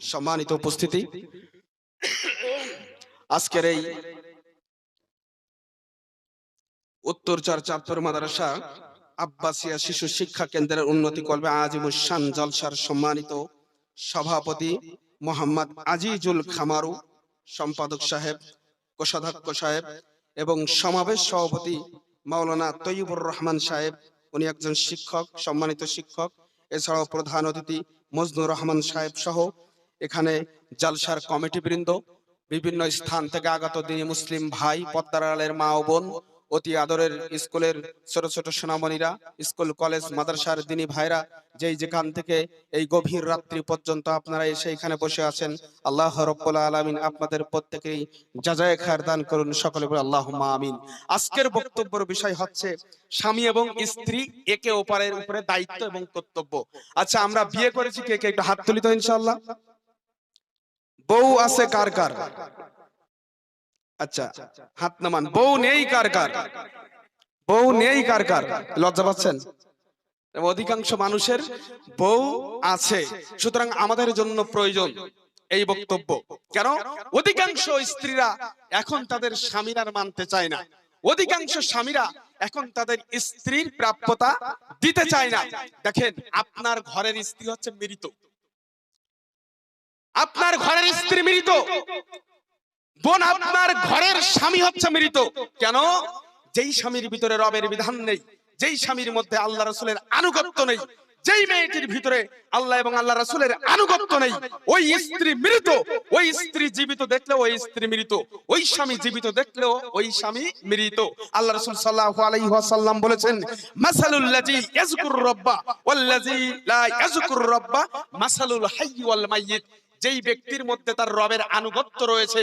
সম্মানিত উপস্থিতি। আজকের এই উত্তরচার চাঁদপুর মাদ্রাসা আব্বাসিয়া শিশু শিক্ষা কেন্দ্রের উন্নতি করবে আজিমুসান জলসার সম্মানিত সভাপতি মোহাম্মদ আজিজুল খামারু, সম্পাদক সাহেব, কোষাধ্যক্ষ সাহেব এবং সমাবেশ সভাপতি মাওলানা তৈয়বুর রহমান সাহেব। উনি একজন শিক্ষক, সম্মানিত শিক্ষক। এছাড়াও প্রধান অতিথি মজনুর রহমান সাহেব সহ এখানে জালসার কমিটি বৃন্দ বিভিন্ন স্থান থেকে আগত দিনী মুসলিম ভাই পদ্মার আলের মা ও বোন, অতি আদরের স্কুলের ছোট ছোট সোনামণিরা, স্কুল, কলেজ, মাদ্রাসার দিনী ভাইরা, যেই যেখান থেকে এই গভীর রাত্রি পর্যন্ত আপনারা এসে এখানে বসে আছেন, আল্লাহ রব্বুল আলামিন আপনাদের প্রত্যেকেই যাজায় খায়ের দান করুন, সকলে বলে আল্লাহ আমিন। আজকের বক্তব্যের বিষয় হচ্ছে স্বামী এবং স্ত্রী একে ওপারের উপরে দায়িত্ব এবং কর্তব্য। আচ্ছা আমরা বিয়ে করেছি কে কে? একটু হাত তুলি তো ইনশাআল্লাহ। বউ আছে কার কার? আচ্ছা হাত নামান। বউ নেই কার কার? বউ নেই কার কার? লজ্জা পাচ্ছেন? অধিকাংশ মানুষের বউ আছে। সুতরাং আমাদের জন্য প্রয়োজন এই বক্তব্য। কেন? অধিকাংশ স্ত্রীরা এখন তাদের স্বামীরা মানতে চায় না। অধিকাংশ স্বামীরা এখন তাদের স্ত্রীর প্রাপ্যতা দিতে চায় না। দেখেন, আপনার ঘরের স্ত্রী হচ্ছে মৃত। আপনার ঘরের স্ত্রী মৃত। বোন আপনার ঘরের স্বামী হচ্ছে মৃত। কেন? যেই স্বামীর ভিতরে রবের বিধান নেই, যেই স্বামীর মধ্যে আল্লাহ রসুলের আনুগত্য নেই, যেই মেয়েটির ভিতরে আল্লাহ এবং আল্লাহ রসুলের আনুগত্য নেই, ওই স্ত্রী মৃত, ওই স্ত্রী জীবিত দেখলেও ওই স্ত্রী মৃত, ওই স্বামী জীবিত দেখলেও ওই স্বামী মৃত। আল্লাহ রসুল সাল্লাল্লাহু আলাইহি বলেছেন, মাসালুল লাযী ইয়াযকুর রাব্বা ওয়াল্লাযী লা ইয়াযকুর রাব্বা মাসালুল হাইয়্যি ওয়াল মাইয়িত। যেই ব্যক্তির মধ্যে তার রবের আনুগত্য রয়েছে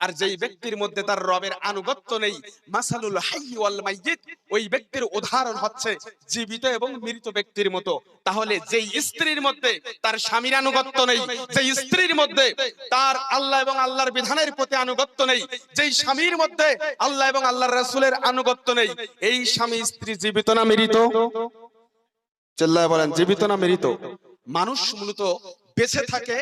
আর যেই ব্যক্তির মধ্যে তার রবের আনুগত্য নেই, মাসালুল হাইয়্যি ওয়াল মাইয়িত, ওই ব্যক্তির উদাহরণ হচ্ছে জীবিত এবং মৃত ব্যক্তির মতো। তাহলে যেই স্ত্রীর মধ্যে তার স্বামীর আনুগত্য নেই, যেই স্ত্রীর মধ্যে তার আল্লাহ এবং আল্লাহর বিধানের প্রতি আনুগত্য নেই, যেই স্বামীর মধ্যে আল্লাহ এবং আল্লাহর রাসূলের আনুগত্য নেই, এই স্বামী স্ত্রী জীবিত না মৃত? চিল্লায় বলেন, জীবিত না মৃত? মানুষ মূলত বেঁচে থাকে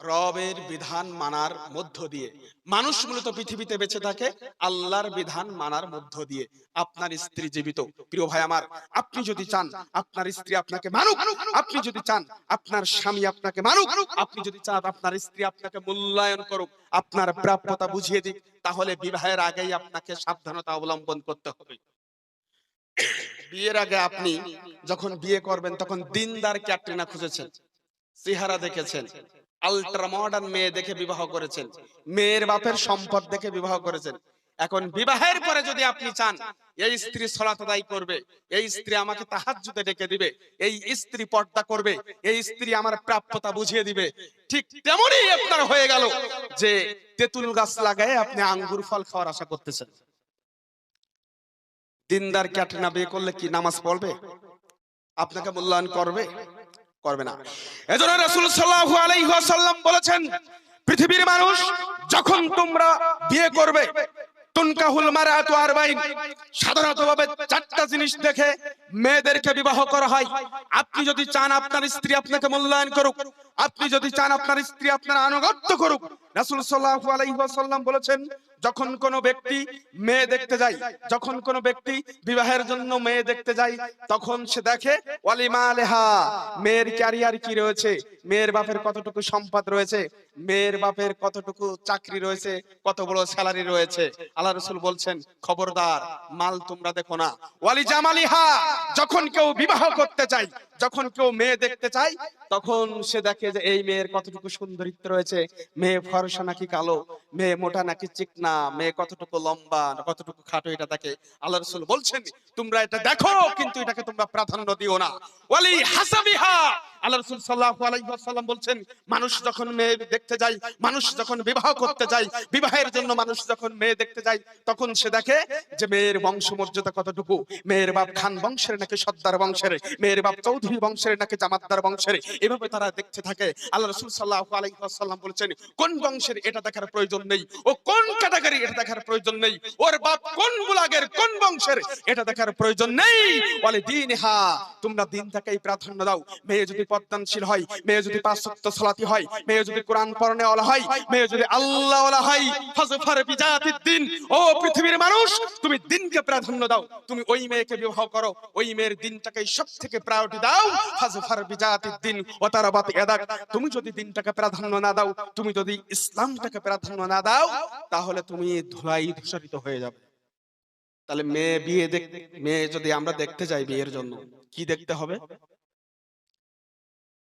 রবের বিধান মানার মধ্য দিয়ে। মানুষ মূলত পৃথিবীতে বেঁচে থাকে, আল্লাহর বিধান মানার মধ্য দিয়ে। আপনার স্ত্রী জীবিত, প্রিয় ভাই আমার, আপনি যদি চান আপনার স্ত্রী আপনাকে মানুক আপনি যদি চান আপনার স্বামী আপনাকে মানুক আপনি যদি চান আপনার স্ত্রী আপনাকে মূল্যায়ন করুক, আপনার প্রাপ্যতা বুঝিয়ে দিক, তাহলে বিবাহের আগেই আপনাকে সাবধানতা অবলম্বন করতে হবে। বিয়ের আগে আপনি যখন বিয়ে করবেন, তখন দিনদার ক্যাটরিনা খুঁজেছেন, চেহারা দেখেছেন আলট্রা মডার্ন মেয়ে দেখে বিবাহ করেছেন। মেয়ের বাপের সম্পদ দেখে বিবাহ করেছেন। এখন বিবাহের পরে যদি আপনি চান, এই স্ত্রী সলাত আদায় করবে, এই স্ত্রী আমাকে তাহাজ্জুদে ডেকে দিবে, এই স্ত্রী পর্দা করবে, এই স্ত্রী আমার প্রাপ্যতা বুঝিয়ে দিবে, ঠিক তেমনই আপনার হয়ে গেল যে তেঁতুল গাছ লাগায় আপনি আঙ্গুর ফল খাওয়ার আশা করতেছেন। দিনদার ক্যাটরিনা বিয়ে করলে কি নামাজ পড়বে? আপনাকে মূল্যায়ন করবে? করবে না। এজন্য রাসূল সাল্লাল্লাহু আলাইহি ওয়াসাল্লাম বলেছেন পৃথিবীর মানুষ যখন তোমরা বিয়ে করবে তুনকাহুল মারাতু আরবাইন সাধারণতভাবে চারটা জিনিস দেখে মেয়েদেরকে বিবাহ করা হয়। আপনি যদি চান আপনার স্ত্রী আপনাকে মূল্যায়ন করুক আপনি যদি চান আপনার স্ত্রী আপনার আনুগত্য করুক রাসূল ওয়াসাল্লাম বলেছেন, যখন কোনো ব্যক্তি মেয়ে দেখতে যায়, যখন কোনো ব্যক্তি বিবাহের জন্য মেয়ে দেখতে যায়, তখন সে দেখে, ওয়ালিমা আলেহা, মেয়ের ক্যারিয়ার কি রয়েছে? মেয়ের বাপের কতটুকু সম্পদ রয়েছে? মেয়ের বাপের কতটুকু চাকরি রয়েছে? কত বড় স্যালারি রয়েছে? আল্লাহ রসুল বলছেন, খবরদার, মাল তোমরা দেখো না। ওয়ালি জামালিহা, যখন কেউ বিবাহ করতে চায় যখন কেউ মেয়ে দেখতে চায়, তখন সে দেখে যে এই মেয়ের কতটুকু সুন্দরিত্ব রয়েছে। মেয়ে ফরসা নাকি কালো, মেয়ে মোটা নাকি চিকনা, মেয়ে কতটুকু লম্বা, কতটুকু খাটো এটা দেখে আল্লাহ রসুল বলছেন, তোমরা এটা দেখো, কিন্তু এটাকে তোমরা প্রাধান্য দিও না। ওয়ালি হাসাবিহা আল্লাহ রসুল সাল্লাল্লাহু আলাইহি বলছেন, মানুষ যখন মেয়ে দেখতে যায়, মানুষ যখন বিবাহ করতে যায়, বিবাহের জন্য মানুষ যখন মেয়ে দেখতে যায়, তখন সে দেখে যে মেয়ের কতটুকু। মেয়ের বাপ খান বংশের নাকি সর্দার বংশের, মেয়ের বাপ চৌধুরী বংশের নাকি জামাতদার বংশের, এভাবে তারা দেখতে থাকে। আল্লাহ বলেছেন, কোন বংশের এটা দেখার প্রয়োজন নেই, ও কোন ক্যাটাগরি এটা দেখার প্রয়োজন নেই, ওর বাপ কোন বুলাগের কোন বংশের এটা দেখার প্রয়োজন নেই। বলে দিন হা তোমরা দিন থেকেই প্রাধান্য দাও। মেয়ে যদি পদ্মানশীল হয় মেয়ে যদি পাঁচ ওয়াক্ত সালাতি হয় মেয়ে যদি কোরআন পড়নে ওলা হয় মেয়ে যদি আল্লাহ ওলা হয় ফাজফার বিজাতিদ দিন। ও পৃথিবীর মানুষ তুমি দিনকে প্রাধান্য দাও। তুমি ওই মেয়েকে বিবাহ করো ওই মেয়ের দিনটাকে সব থেকে প্রায়োরিটি দাও ফাজফার বিজাতিদ দিন। ও তারাবাত ইয়াদাক তুমি যদি দিনটাকে প্রাধান্য না দাও তুমি যদি ইসলামটাকে প্রাধান্য না দাও তাহলে তুমি ধুলাই ধূসরিত হয়ে যাবে। তাহলে মেয়ে বিয়ে দেখ মেয়ে যদি আমরা দেখতে যাই বিয়ের জন্য কি দেখতে হবে?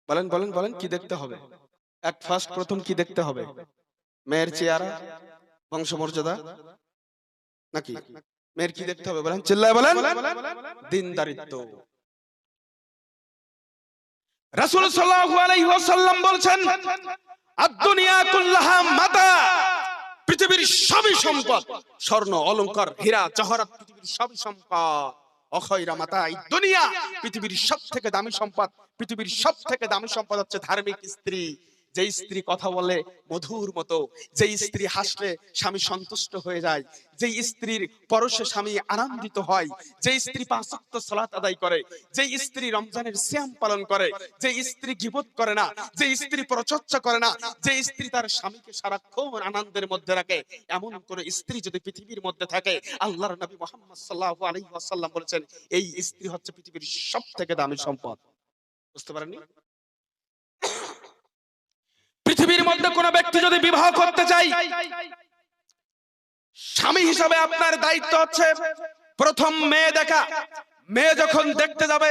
বলেন বলেন বলেন, কি দেখতে হবে? এক ফার্স্ট প্রথম কি দেখতে হবে? মেয়ের চেহারা? বংশমর্যাদা? নাকি? মেয়ের কি দেখতে হবে? বলেন, চিল্লায় বলেন। দিনদারিত্ব রাসূল সাল্লাল্লাহু আলাইহি ওয়াসাল্লাম বলছেন, আদ-দুনিয়া কুল্লাহা মাতা। পৃথিবীর সবই সম্পদ। স্বর্ণ, অলংকার, হীরা জহরত পৃথিবীর সবই সম্পদ। অখয়রা মাতা, এই দুনিয়া পৃথিবীর সব থেকে দামি সম্পদ। পৃথিবীর সব থেকে দামি সম্পদ হচ্ছে ধার্মিক স্ত্রী। যেই স্ত্রী কথা বলে মধুর মতো, যেই স্ত্রী হাসলে স্বামী সন্তুষ্ট হয়ে যায়, যেই স্ত্রীর পরশে স্বামী আনন্দিত হয়, যেই স্ত্রী পাঁচক্ত সালাত আদায় করে, যেই স্ত্রী রমজানের শ্যাম পালন করে, যেই স্ত্রী গিবত করে না, যেই স্ত্রী প্রচর্চা করে না যে স্ত্রী তার স্বামীকে সারাক্ষণ আনন্দের মধ্যে রাখে, এমন কোন স্ত্রী যদি পৃথিবীর মধ্যে থাকে, আল্লাহর নবী মোহাম্মদ সাল্লাল্লাহু আলাইহি ওয়াসাল্লাম বলেছেন, এই স্ত্রী হচ্ছে পৃথিবীর সব থেকে দামি সম্পদ। বুঝতে পারেননি? পৃথিবীর মধ্যে কোন ব্যক্তি যদি বিবাহ করতে চাই স্বামী হিসাবে আপনার দায়িত্ব হচ্ছে প্রথম মেয়ে দেখা। মেয়ে যখন দেখতে যাবে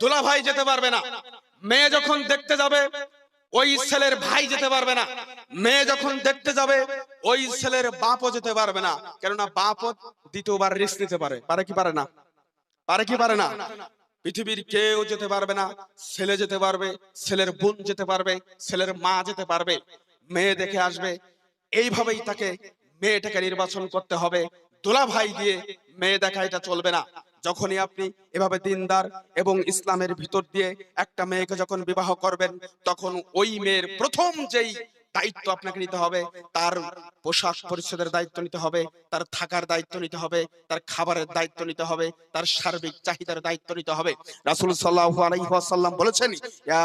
দুলা ভাই যেতে পারবে না। মেয়ে যখন দেখতে যাবে, ওই ছেলের ভাই যেতে পারবে না। মেয়ে যখন দেখতে যাবে, ওই ছেলের বাপও যেতে পারবে না। কেননা বাপও দ্বিতীয়বার রিস্ক নিতে পারে। পারে কি পারে না? পারে কি পারে না? পৃথিবীর কেউ যেতে পারবে না, ছেলে যেতে পারবে, ছেলের বোন যেতে পারবে, ছেলের মা যেতে পারবে, মেয়ে দেখে আসবে। এইভাবেই তাকে মেয়েটাকে নির্বাচন করতে হবে। দোলা ভাই দিয়ে মেয়ে দেখা এটা চলবে না। যখনই আপনি এভাবে দিনদার এবং ইসলামের ভিতর দিয়ে একটা মেয়েকে যখন বিবাহ করবেন, তখন ওই মেয়ের প্রথম যেই দায়িত্ব আপনাকে নিতে হবে। তার পোশাক পরিচ্ছদের দায়িত্ব নিতে হবে, তার থাকার দায়িত্ব নিতে হবে, তার খাবারের দায়িত্ব নিতে হবে, তার সার্বিক চাহিদার দায়িত্ব নিতে হবে। রাসূল আলাইহি বলেছেন, ইয়া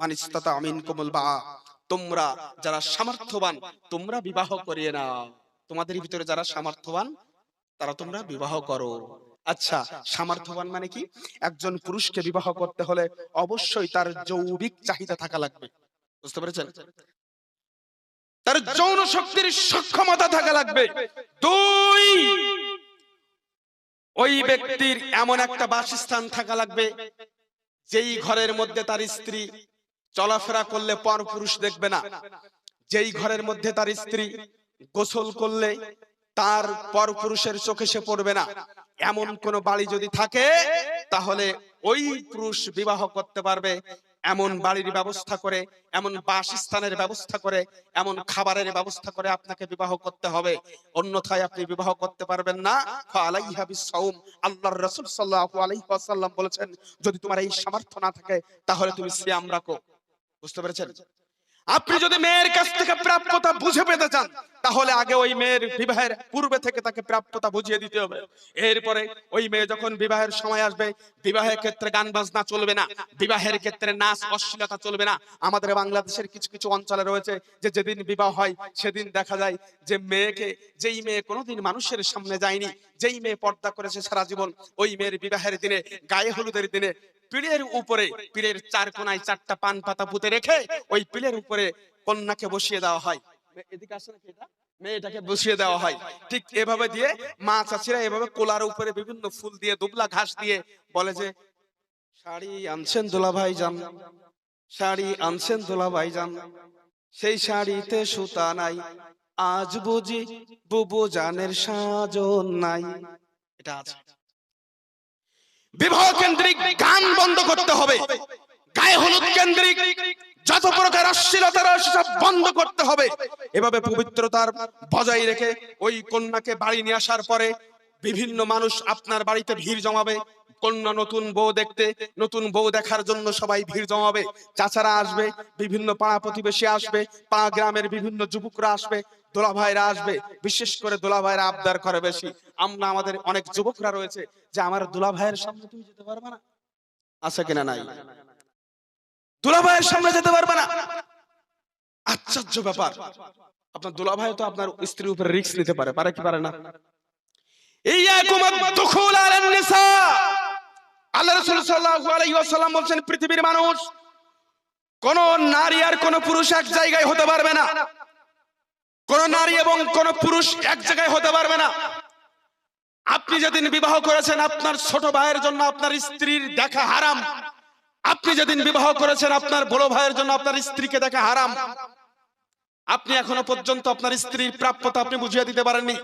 মান মিনকুমুল বা তোমরা যারা সামর্থ্যবান, তোমরা বিবাহ করিয়ে নাও। তোমাদের ভিতরে যারা সামর্থ্যবান, তারা তোমরা বিবাহ করো। আচ্ছা সামর্থ্যবান মানে কি? একজন পুরুষকে বিবাহ করতে হলে অবশ্যই তার যৌবিক চাহিদা থাকা লাগবে। বুঝতে পেরেছেন? তার যৌন শক্তির সক্ষমতা থাকা লাগবে। দুই, ওই ব্যক্তির এমন একটা বাসস্থান থাকা লাগবে, যেই ঘরের মধ্যে তার স্ত্রী চলাফেরা করলে পর পুরুষ দেখবে না। যেই ঘরের মধ্যে তার স্ত্রী গোসল করলে তার পর পুরুষের চোখে সে পড়বে না। এমন কোন বাড়ি যদি থাকে তাহলে ওই পুরুষ বিবাহ করতে পারবে এমন বাড়ির ব্যবস্থা করে এমন বাসস্থানের ব্যবস্থা করে এমন খাবারের ব্যবস্থা করে আপনাকে বিবাহ করতে হবে। অন্যথায় আপনি বিবাহ করতে পারবেন না। আল্লাহর রাসূল আলাইহি বলেছেন যদি তোমার এই সামর্থ্য না থাকে তাহলে তুমি সিয়াম রাখো। বুঝতে পেরেছেন? আপনি যদি মেয়ের কাছ থেকে প্রাপ্যতা বুঝে পেতে চান, তাহলে আগে ওই মেয়ের বিবাহের পূর্বে থেকে তাকে প্রাপ্যতা বুঝিয়ে দিতে হবে। এরপরে ওই মেয়ে যখন বিবাহের সময় আসবে, বিবাহের ক্ষেত্রে গান বাজনা চলবে না, বিবাহের ক্ষেত্রে নাচ অশ্লীলতা চলবে না। আমাদের বাংলাদেশের কিছু কিছু অঞ্চলে রয়েছে যে যেদিন বিবাহ হয়, সেদিন দেখা যায় যে মেয়েকে, যেই মেয়ে কোনোদিন মানুষের সামনে যায়নি, যেই মেয়ে পর্দা করেছে সারা জীবন, ওই মেয়ের বিবাহের দিনে, গায়ে হলুদের দিনে পিড়ের উপরে পিড়ের চার কোনায় চারটা পান পাতা পুঁতে রেখে ওই পিলের উপরে কন্যাকে বসিয়ে দেওয়া হয়। এদিকে আসে নাকি এটা? মেয়েটাকে বসিয়ে দেওয়া হয়। ঠিক এভাবে দিয়ে মা চাচিরা এভাবে কোলার উপরে বিভিন্ন ফুল দিয়ে, দুবলা ঘাস দিয়ে বলে যে, শাড়ি আনছেন দোলা ভাই যান শাড়ি আনছেন দোলা ভাই যান সেই শাড়িতে সুতা নাই, আজ বুঝি বুবু জানের সাজন নাই। এটা আছে। বিবাহ কেন্দ্রিক গান বন্ধ করতে হবে। গায়ে হলুদ কেন্দ্রিক যত প্রকার অশ্লীলতা রয়েছে সব বন্ধ করতে হবে। এভাবে পবিত্রতার বজায় রেখে ওই কন্যাকে বাড়ি নিয়ে আসার পরে বিভিন্ন মানুষ আপনার বাড়িতে ভিড় জমাবে। কন্যা নতুন বউ দেখতে, নতুন বউ দেখার জন্য সবাই ভিড় জমাবে। চাচারা আসবে, বিভিন্ন পাড়া প্রতিবেশী আসবে, পাড়া গ্রামের বিভিন্ন যুবকরা আসবে দোলা ভাইরা আসবে। বিশেষ করে দোলা ভাইরা আবদার করে বেশি। আমরা আমাদের অনেক যুবকরা রয়েছে যে আমার দোলা ভাইয়ের সামনে তুমি যেতে পারবে না। আছে কিনা নাই? দুলাভাইয়ের সামনে যেতে পারবে না। আশ্চর্য ব্যাপার। আপনার দুলাভাই তো আপনার স্ত্রীর উপরে রিস্ক নিতে পারে পারে কি পারে না? ইয়াকুম আদ-দুখুল আলান নিসা। আল্লাহ রাসূল আলাইহি বলছেন, পৃথিবীর মানুষ, কোন নারী আর কোন পুরুষ এক জায়গায় হতে পারবে না। কোন নারী এবং কোন পুরুষ এক জায়গায় হতে পারবে না। আপনি যেদিন বিবাহ করেছেন, আপনার ছোট ভাইয়ের জন্য আপনার স্ত্রীর দেখা হারাম। আপনি যেদিন বিবাহ করেছেন, আপনার বড় ভাইয়ের জন্য আপনার স্ত্রীকে দেখা হারাম। আপনি এখনও পর্যন্ত আপনার স্ত্রীর প্রাপ্যতা আপনি বুঝিয়ে দিতে পারেননি।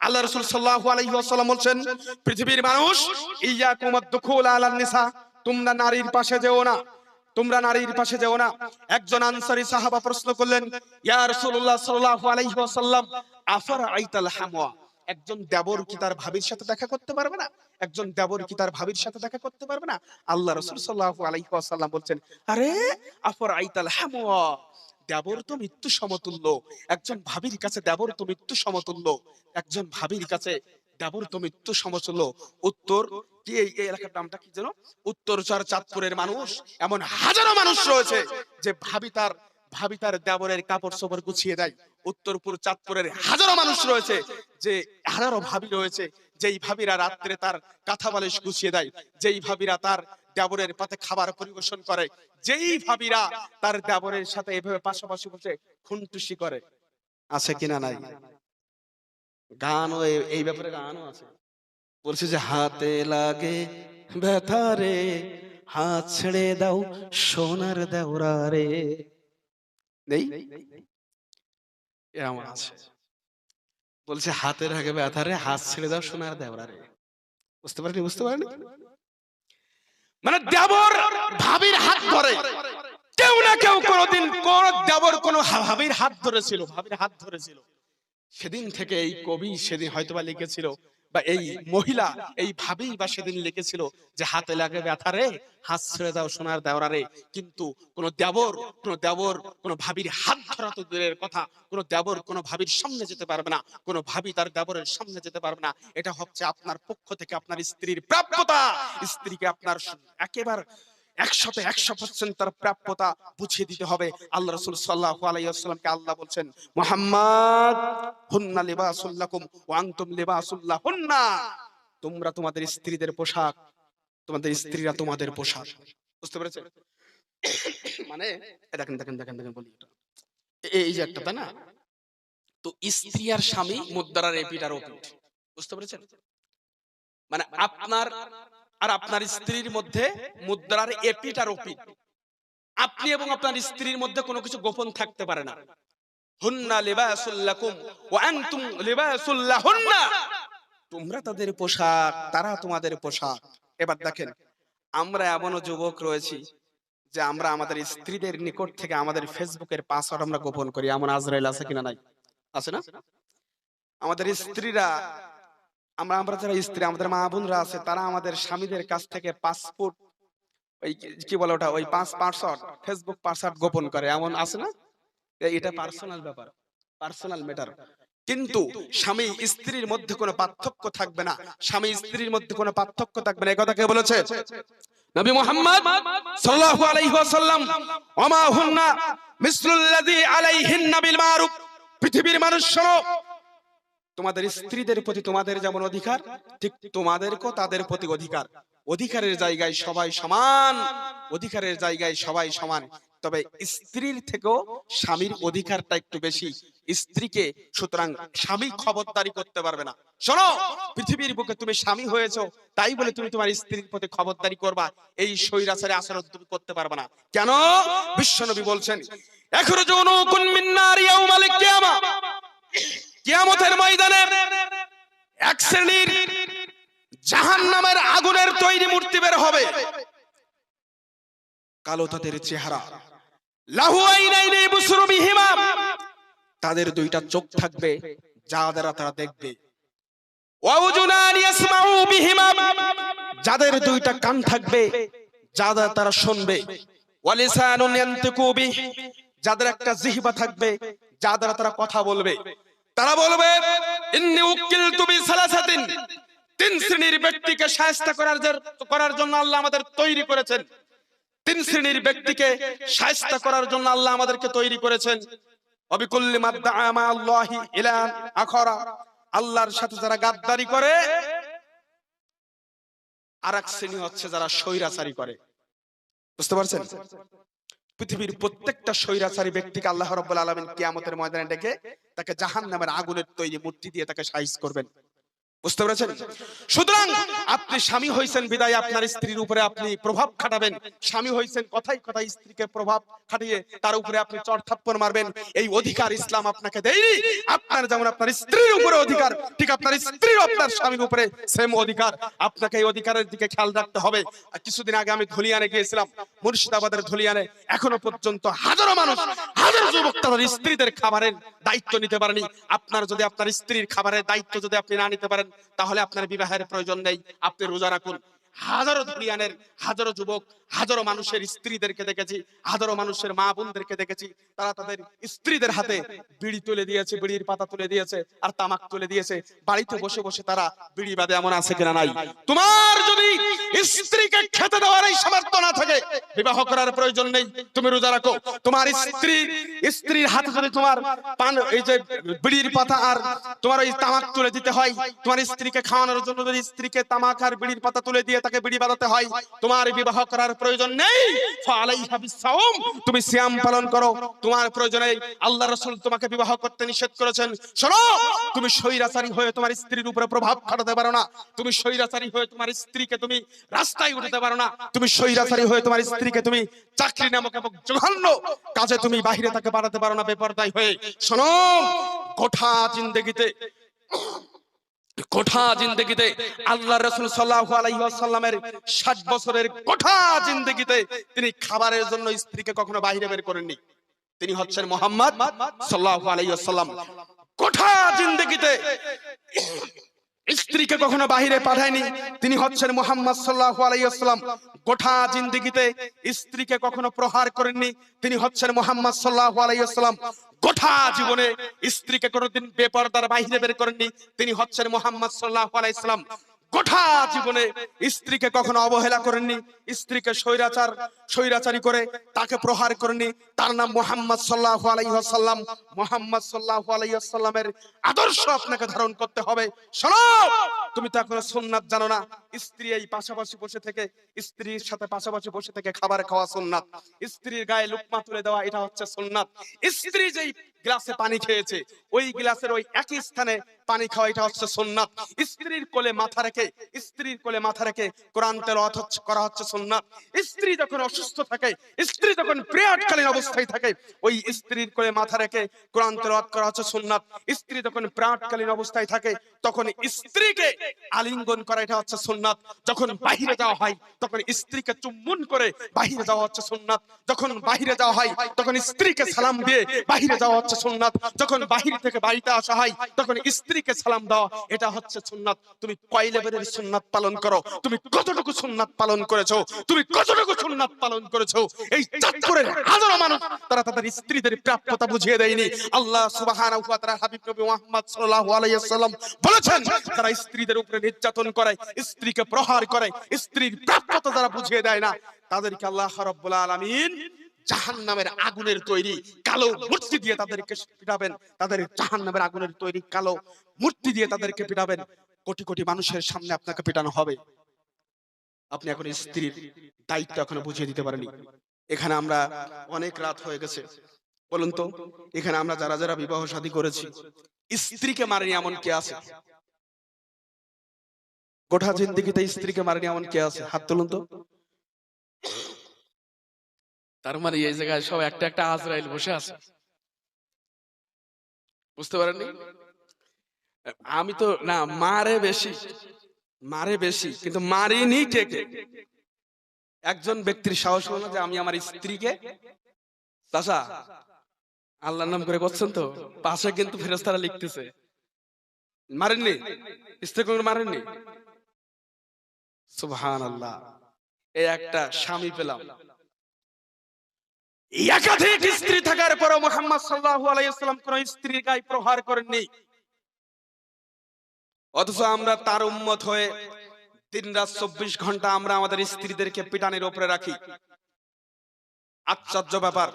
আল্লাহ রাসূল সাল্লাল্লাহু আলাইহি ওয়াসাল্লাম বলছেন, পৃথিবীর মানুষ, ইয়াকুম আদ-দুখুল আলান নিসা, তোমরা নারীর পাশে যেও না, তোমরা নারীর পাশে যেও না। একজন আনসারী সাহাবা প্রশ্ন করলেন, ইয়া রাসূলুল্লাহ সাল্লাল্লাহু আলাইহি ওয়াসাল্লাম, আফার আইতাল হামওয়া? একজন দেবর কি তার ভাবির সাথে দেখা করতে পারবে না? একজন দেবর কি তার ভাবির সাথে দেখা করতে পারবে না? আল্লাহ রাসূল সাল্লাল্লাহু আলাইহি ওয়াসাল্লাম বলছেন, আরে, আফার আইতাল হামওয়া। দেবর তো মৃত্যু সমতুল্য। একজন ভাবির কাছে দেবর তো মৃত্যু সমতুল্য। একজন ভাবির কাছে দেবর তো মৃত্যু সমতুল্য। উত্তর ভাবি তার ভাবি তার দেবরের কাপড় চোপড় গুছিয়ে দেয়। চাঁদপুরের হাজারো মানুষ রয়েছে যে হাজারো ভাবি রয়েছে যেই ভাবিরা রাত্রে তার কাঁথা বালিশ গুছিয়ে দেয়। যেই ভাবিরা তার দেবরের পাতে খাবার পরিবেশন করে। যেই ভাবিরা তার দেবরের সাথে এভাবে পাশাপাশি বসে খুনটুসি করে, আছে কিনা নাই? গানও এই ব্যাপারে গানও আছে। বলছে যে, হাতে লাগে ব্যথা রে, হাত ছেড়ে দাও সোনার দেওরা রে। নেই? এরকম আছে। বলছে হাতে লাগে ব্যথা রে, হাত ছেড়ে দাও সোনার দেওরা রে। বুঝতে পারেনি বুঝতে পারেনি? মানে দেবর ভাবির হাত ধরে। কেউ না কেউ কোনোদিন কোন দেবর কোন ভাবির হাত ধরেছিল, ভাবির হাত ধরেছিল। সেদিন থেকে এই কবি সেদিন হয়তোবা লিখেছিল বা এই মহিলা এই ভাবেই বা সেদিন লিখেছিল যে হাতে লাগে ব্যথা রে হাত ছেড়ে দাও সোনার দেওরা রে। কিন্তু কোন দেবর কোন দেবর কোন ভাবির হাত ধরা তো দূরের কথা কোন দেবর কোন ভাবির সামনে যেতে পারবে না কোন ভাবি তার দেবরের সামনে যেতে পারবে না। এটা হচ্ছে আপনার পক্ষ থেকে আপনার স্ত্রীর প্রাপ্যতা। স্ত্রীকে আপনার একেবারে একশোতে একশো পার্সেন্ট তার প্রাপ্যতা বুঝিয়ে দিতে হবে। আল্লাহ রসুল সাল্লাহ আলাইসাল্লামকে আল্লাহ বলছেন, মোহাম্মদ, হুন্না লিবাসুল্লাকুম ও আংতুম লিবাসুল্লাহ হুন্না তোমরা তোমাদের স্ত্রীদের পোশাক, তোমাদের স্ত্রীরা তোমাদের পোশাক। বুঝতে পেরেছেন? মানে দেখেন দেখেন দেখেন দেখেন, বলি এই যে একটা, তাই না? তো স্ত্রী আর স্বামী মুদ্রার এপিট আর ওপিট বুঝতে পেরেছেন? মানে আপনার আর আপনার স্ত্রীর মধ্যে মুদ্রার এপিট আর ওপিট আপনি এবং আপনার স্ত্রীর মধ্যে কোনো কিছু গোপন থাকতে পারে না। হুন্না লিবাসুল্লাকুম ওয়া আনতুম লিবাসুল্লাহুন্না তোমরা তাদের পোশাক, তারা তোমাদের পোশাক। এবার দেখেন, আমরা এমনও যুবক রয়েছি যে আমরা আমাদের স্ত্রীদের নিকট থেকে আমাদের ফেসবুকের পাসওয়ার্ড আমরা গোপন করি। এমন আজরাইল আছে কিনা নাই? আছে না? আমাদের স্ত্রীরা আমরা আমরা যারা স্ত্রী, আমাদের মা বোনরা আছে, তারা আমাদের স্বামীদের কাছ থেকে পাসপোর্ট, ওই কি- বলে ওটা? ওই পাঁচ পাসওয়ার্ড ফেসবুক পাসওয়ার্ড গোপন করে। এমন আছে না? এটা পার্সোনাল ব্যাপার, পার্সোনাল ম্যাটার। কিন্তু স্বামী স্ত্রীর মধ্যে কোনো পার্থক্য থাকবে না। স্বামী স্ত্রীর মধ্যে কোনো পার্থক্য থাকবে না। এই কথা কে বলেছে? নবী মুহাম্মদ সাল্লাল্লাহু আলাইহি ওয়াসাল্লাম ওমা হুন্না মিসলুল্লাযী আলাইহিন্না বিল মারুফ। পৃথিবীর মানুষ শোনো তোমাদের স্ত্রীদের প্রতি তোমাদের যেমন অধিকার ঠিক তোমাদেরকেও তাদের প্রতি অধিকার। অধিকারের জায়গায় সবাই সমান অধিকারের জায়গায় সবাই সমান। তবে স্ত্রীর থেকেও স্বামীর অধিকারটা একটু বেশি। স্ত্রীকে সুতরাং স্বামী খবরদারি করতে পারবে না। শোনো পৃথিবীর বুকে তুমি স্বামী হয়েছো তাই বলে তুমি তোমার স্ত্রীর প্রতি খবরদারি করবা। এই স্বৈরাচারে আচরণ তুমি করতে পারবে না। কেন? বিশ্বনবী বলছেন এখনও যৌন কুন মিন্নার ইয়াউমাল কিয়ামা কিয়ামতের ময়দানে এক শ্রেণির জাহান্নামের আগুনের তৈরি মূর্তি বের হবে। কালো তাদের চেহারা। তাদের দুইটা চোখ থাকবে, যা দ্বারা তারা দেখবে। যাদের দুইটা কান থাকবে, যা দ্বারা তারা শুনবে। যাদের একটা জিহবা থাকবে, যা দ্বারা তারা কথা বলবে। তারা বলবে, ইন্নি উকিলতু বিসালাসাতিন তিন শ্রেণির ব্যক্তিকে সাহায্য করার করার জন্য আল্লাহ আমাদের তৈরি করেছেন। তিন শ্রেণির ব্যক্তিকে সাহায্য করার জন্য আল্লাহ আমাদেরকে তৈরি করেছেন। অবিকুল্লি মাদ্দা আমা আল্লাহি ইলান আখরা। আল্লাহর সাথে যারা গাদ্দারি করে আর এক শ্রেণি হচ্ছে যারা স্বৈরাচারী করে। বুঝতে পারছেন? পৃথিবীর প্রত্যেকটা স্বৈরাচারী ব্যক্তিকে আল্লাহ রব্বুল আলমিন কিয়ামতের ময়দানে ডেকে তাকে জাহান নামের আগুনের তৈরি মূর্তি দিয়ে তাকে সাইজ করবেন। বুঝতে পেরেছেন? সুতরাং আপনি স্বামী হয়েছেন বিদায়, আপনার স্ত্রীর উপরে আপনি প্রভাব খাটাবেন। স্বামী হয়েছেন কথাই কথাই স্ত্রীকে প্রভাব খাটিয়ে তার উপরে আপনি চড়থাপ্পড় মারবেন। এই অধিকার ইসলাম আপনাকে দেয়নি। আপনার যেমন আপনার স্ত্রীর উপরে অধিকার, ঠিক আপনার স্ত্রীর আপনার স্বামীর উপরে সেম অধিকার। আপনাকে এই অধিকারের দিকে খেয়াল রাখতে হবে। কিছুদিন আগে আমি ধলিয়ানে গিয়েছিলাম, মুর্শিদাবাদের ধলিয়ানে। এখনও পর্যন্ত হাজারো মানুষ, হাজারো যুবক তাদের স্ত্রীদের খাবারের দায়িত্ব নিতে পারেনি। আপনার যদি আপনার স্ত্রীর খাবারের দায়িত্ব যদি আপনি না নিতে পারেন তাহলে আপনার বিবাহের প্রয়োজন নেই। আপনি রোজা রাখুন। হাজারো দুরিয়ানের হাজারো যুবক হাজারো মানুষের স্ত্রীদেরকে দেখেছি, হাজারো মানুষের মা বোনদেরকে দেখেছি, তারা তাদের স্ত্রীদের হাতে বিড়ি তুলে দিয়েছে, বিড়ির পাতা তুলে দিয়েছে আর তামাক তুলে দিয়েছে। বাড়িতে বসে বসে তারা বিড়ি বাদে এমন আছে কিনা নাই। তোমার যদি স্ত্রীকে খেতে দেওয়ার এই সামর্থ্য না থাকে, বিবাহ করার প্রয়োজন নেই, তুমি রোজা রাখো। তোমার স্ত্রী, স্ত্রীর হাতে যদি তোমার পান, এই যে বিড়ির পাতা আর তোমার ওই তামাক তুলে দিতে হয়, তোমার স্ত্রীকে খাওয়ানোর জন্য যদি স্ত্রীকে তামাক আর বিড়ির পাতা তুলে দিয়ে তাকে বিড়ি বাঁধাতে হয়, তোমার বিবাহ করার প্রয়োজন নেই। তুমি সিয়াম পালন করো। তোমার প্রয়োজনে আল্লাহ রসুল তোমাকে বিবাহ করতে নিষেধ করেছেন। শোনো, তুমি স্বৈরাচারী হয়ে তোমার স্ত্রীর উপরে প্রভাব খাটাতে পারো না। তুমি স্বৈরাচারী হয়ে তোমার স্ত্রীকে তুমি রাস্তায় উঠাতে পারো না। তুমি স্বৈরাচারী হয়ে তোমার স্ত্রীকে তুমি চাকরি নামক এবং জঘন্য কাজে তুমি বাহিরে তাকে বাড়াতে পারো না, বেপরদায় হয়ে। শোনো গোঠা জিন্দগিতে গোঠা জিন্দগিতে আল্লাহ রসুল সাল্লাহ আলাইসাল্লামের ষাট 60 বছরের কোঠা জিন্দগিতে তিনি খাবারের জন্য স্ত্রীকে কখনো বাহিরে বের করেননি। তিনি হচ্ছেন মোহাম্মদ সাল্লাহ আলাইসাল্লাম কোঠা জিন্দগিতে স্ত্রীকে কখনো বাহিরে পাঠায়নি। তিনি হচ্ছেন মোহাম্মদ সাল্লাহ আলাইসালাম গোঠা জিন্দিগিতে স্ত্রীকে কখনো প্রহার করেননি। তিনি হচ্ছেন মোহাম্মদ সাল্লাহ আলাইসালাম গোঠা জীবনে স্ত্রীকে কোনোদিন বেপরদার বাহিরে বের করেননি। তিনি হচ্ছেন মোহাম্মদ সাল্লাহ আলাইহি গোঠা জীবনে স্ত্রীকে কখনো অবহেলা করেননি, স্ত্রীকে স্বৈরাচার, স্বৈরাচারী করে তাকে প্রহার করেননি। তার নাম মোহাম্মদ সাল্লাল্লাহু আলাইহি ওয়াসাল্লাম। মোহাম্মদ সাল্লাল্লাহু আলাইহি ওয়াসাল্লামের আদর্শ আপনাকে ধারণ করতে হবে। শোনো, তুমি তো এখনও সুন্নাত জানো না। স্ত্রী এই পাশাপাশি বসে থেকে, স্ত্রীর সাথে পাশাপাশি বসে থেকে খাবার খাওয়া সুন্নাত। স্ত্রীর গায়ে লুকমা তুলে দেওয়া, এটা হচ্ছে সুন্নাত। স্ত্রী যেই গ্লাসে পানি খেয়েছে। ওই গ্লাসের ওই একই স্থানে পানি খাওয়া এটা হচ্ছে সুন্নাত। স্ত্রীর কোলে মাথা রেখে, স্ত্রীর কোলে মাথা রেখে কোরআন হচ্ছে, করা হচ্ছে সুন্নাত। স্ত্রী যখন অসুস্থ থাকে, স্ত্রী যখন প্রেয়াটকালীন অবস্থায় থাকে, ওই স্ত্রীর কোলে মাথা রেখে কোরআন তেলাওয়াত করা হচ্ছে সুন্নাত। স্ত্রী যখন প্রেয়াটকালীন অবস্থায় থাকে, তখন স্ত্রীকে আলিঙ্গন করা এটা হচ্ছে সুন্নাত। যখন বাহিরে যাওয়া হয়, তখন স্ত্রীকে চুম্বন করে বাহিরে যাওয়া হচ্ছে সুন্নাত। যখন বাহিরে যাওয়া হয়, তখন স্ত্রীকে সালাম দিয়ে বাহিরে যাওয়া হচ্ছে সুন্নাত। যখন বাহির থেকে বাড়িতে আসা হয়, তখন স্ত্রীকে সালাম এটা হচ্ছে সুন্নাত। তুমি কয় লেভেলের সুন্নাত পালন করো? তুমি কতটুকু সুন্নাত পালন করেছ? তুমি কতটুকু সুন্নাত পালন করেছ? এই চাঁদপুরের হাজারো মানুষ, তারা তাদের স্ত্রীদের প্রাপ্যতা বুঝিয়ে দেয়নি। আল্লাহ হাবিব নবী বলেছেন যারা স্ত্রীদের উপরে নির্যাতন করে, স্ত্রীকে প্রহার করে, স্ত্রীর প্রাপ্যতা যারা বুঝিয়ে দেয় না। তাদেরকে আল্লাহ রাব্বুল আলামিন জাহান্নামের আগুনের তৈরি কালো মূর্তি দিয়ে তাদেরকে পিটাবেন। তাদের জাহান্নামের আগুনের তৈরি কালো মূর্তি দিয়ে তাদেরকে পিটাবেন। কোটি কোটি মানুষের সামনে আপনাকে পিটানো হবে। আপনি এখন স্ত্রীর দায়িত্ব এখনও বুঝিয়ে দিতে পারেনি এখানে আমরা অনেক রাত হয়ে গেছে। বলুন তো, এখানে আমরা যারা যারা বিবাহ শাদী করেছি, স্ত্রীকে মারেনি এমন কে আছে? গোটা জিন্দিগিতে স্ত্রীকে মারেনি এমন কে আছে? হাত তুলুন তো। তার মানে এই জায়গায় সব একটা একটা আজরাইল বসে আছে। বুঝতে পারেননি? আমি তো, না, মারে বেশি মারে বেশি, কিন্তু মারিনি কে কে? একজন ব্যক্তির সাহস হলো যে আমি আমার স্ত্রীকে, চাচা, আল্লাহর নাম করে করছেন তো, পাশে কিন্তু ফেরেস্তারা লিখতেছে। মারেননি? স্ত্রী কোনো মারেননি? সুবহান আল্লাহ এই একটা স্বামী পেলাম। একাধিক স্ত্রী থাকার পরও মোহাম্মদ সাল্লাহ আলাইসালাম কোন স্ত্রীর গায়ে প্রহার করেননি। অথচ আমরা তার উম্মত হয়ে দিন রাত চব্বিশ ঘণ্টা আমরা আমাদের স্ত্রীদেরকে পিটানের উপরে রাখি। আশ্চর্য ব্যাপার।